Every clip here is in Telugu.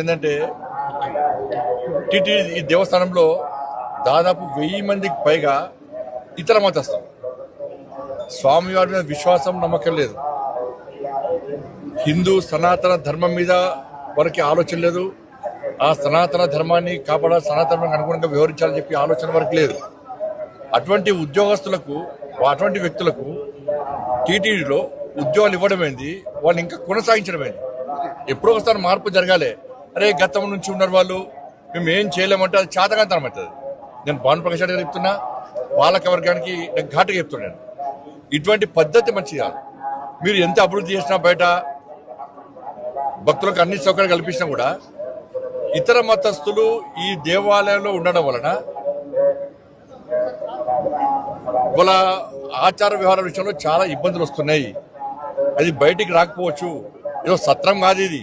ఏంటంటే టిటి ఈ దేవస్థానంలో దాదాపు వెయ్యి మందికి పైగా ఇతర మతస్థం స్వామివారి మీద విశ్వాసం నమ్మకం లేదు. హిందూ సనాతన ధర్మం మీద వారికి ఆలోచన లేదు. ఆ సనాతన ధర్మాన్ని కాపాడాలి సనాతనానికి అనుగుణంగా వివరించాలని చెప్పి ఆలోచన వరకు లేదు. అటువంటి ఉద్యోగస్తులకు అటువంటి వ్యక్తులకు టీటీడీలో ఉద్యోగాలు ఇవ్వడం ఏంది వాళ్ళు ఇంకా కొనసాగించడం ఏంది ఎప్పుడో ఒకసారి మార్పు జరగాలి. అరే గతం నుంచి ఉన్నారు వాళ్ళు. మేము ఏం చేయలేమంటే అది చాతకాంతరం అవుతుంది. నేను భాను ప్రకాష్ రెడ్డి గారు చెప్తున్నా పాలక వర్గానికి నేను ఘాటుగా చెప్తున్నాను ఇటువంటి పద్ధతి మంచిది? కాదు మీరు ఎంత అభివృద్ధి చేసినా బయట భక్తులకు అన్ని సౌకర్యాలు కల్పించినా కూడా ఇతర మతస్థులు ఈ దేవాలయంలో ఉండడం వలన వాళ్ళ ఆచార వ్యవహారాల విషయంలో చాలా ఇబ్బందులు వస్తున్నాయి. అది బయటికి రాకపోవచ్చు. ఏదో సత్రం కాదు ఇది.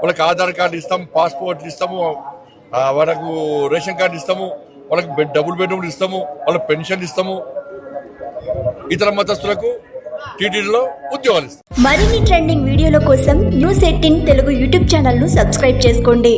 వాళ్ళకి ఆధార్ కార్డు ఇస్తాము పాస్పోర్ట్ ఇస్తాము వాళ్ళకు రేషన్ కార్డు ఇస్తాము వాళ్ళకి బెడ్ డబుల్ బెడ్రూమ్లు ఇస్తాము వాళ్ళకి పెన్షన్ ఇస్తాము. ఇతర మతస్థులకు టీటీడీలో ఉద్యోగాలు ఇస్తాం. మరిన్ని ట్రెండింగ్ వీడియోల కోసం న్యూస్ ఎయిటీన్ తెలుగు యూట్యూబ్ ఛానల్ను సబ్స్క్రైబ్ చేసుకోండి.